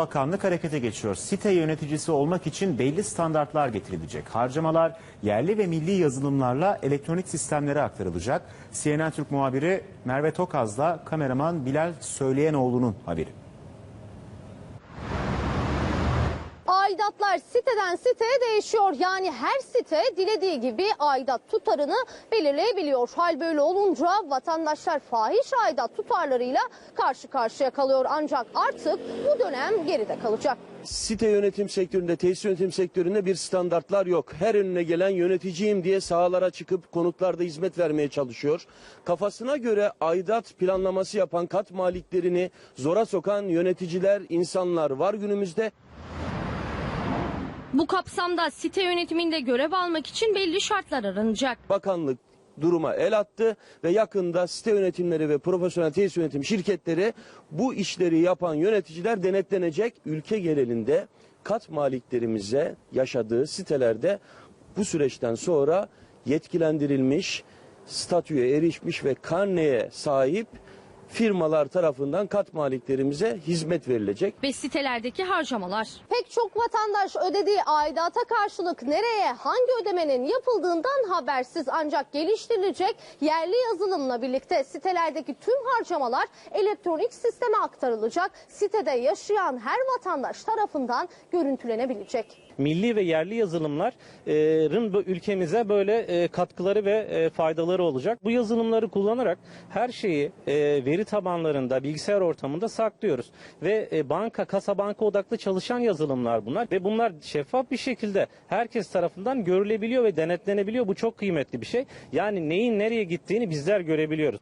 bakanlık harekete geçiyor. Site yöneticisi olmak için belli standartlar getirilecek. Harcamalar yerli ve milli yazılımlarla elektronik sistemlere aktarılacak. CNN Türk muhabiri Merve Tokaz'la kameraman Bilal Söyleyenoğlu'nun haberi. Aidatlar siteden siteye değişiyor. Yani her site dilediği gibi aidat tutarını belirleyebiliyor. Hal böyle olunca vatandaşlar fahiş aidat tutarlarıyla karşı karşıya kalıyor. Ancak artık bu dönem geride kalacak. Site yönetim sektöründe, tesis yönetim sektöründe bir standartlar yok. Her önüne gelen yöneticiyim diye sahalara çıkıp konutlarda hizmet vermeye çalışıyor. Kafasına göre aidat planlaması yapan kat maliklerini zora sokan yöneticiler, insanlar var günümüzde. Bu kapsamda site yönetiminde görev almak için belli şartlar aranacak. Bakanlık duruma el attı ve yakında site yönetimleri ve profesyonel tesis yönetim şirketleri bu işleri yapan yöneticiler denetlenecek. Ülke genelinde kat maliklerimize yaşadığı sitelerde bu süreçten sonra yetkilendirilmiş, statüye erişmiş ve karneye sahip firmalar tarafından kat maliklerimize hizmet verilecek. Ve sitelerdeki harcamalar. Pek çok vatandaş ödediği aidata karşılık nereye hangi ödemenin yapıldığından habersiz ancak geliştirilecek yerli yazılımla birlikte sitelerdeki tüm harcamalar elektronik sisteme aktarılacak. Sitede yaşayan her vatandaş tarafından görüntülenebilecek. milli ve yerli yazılımların bu ülkemize böyle e, katkıları ve e, faydaları olacak. Bu yazılımları kullanarak her şeyi e, veri tabanlarında, bilgisayar ortamında saklıyoruz. Ve e, banka, kasa banka odaklı çalışan yazılımlar bunlar. Ve bunlar şeffaf bir şekilde herkes tarafından görülebiliyor ve denetlenebiliyor. Bu çok kıymetli bir şey. Yani neyin nereye gittiğini bizler görebiliyoruz.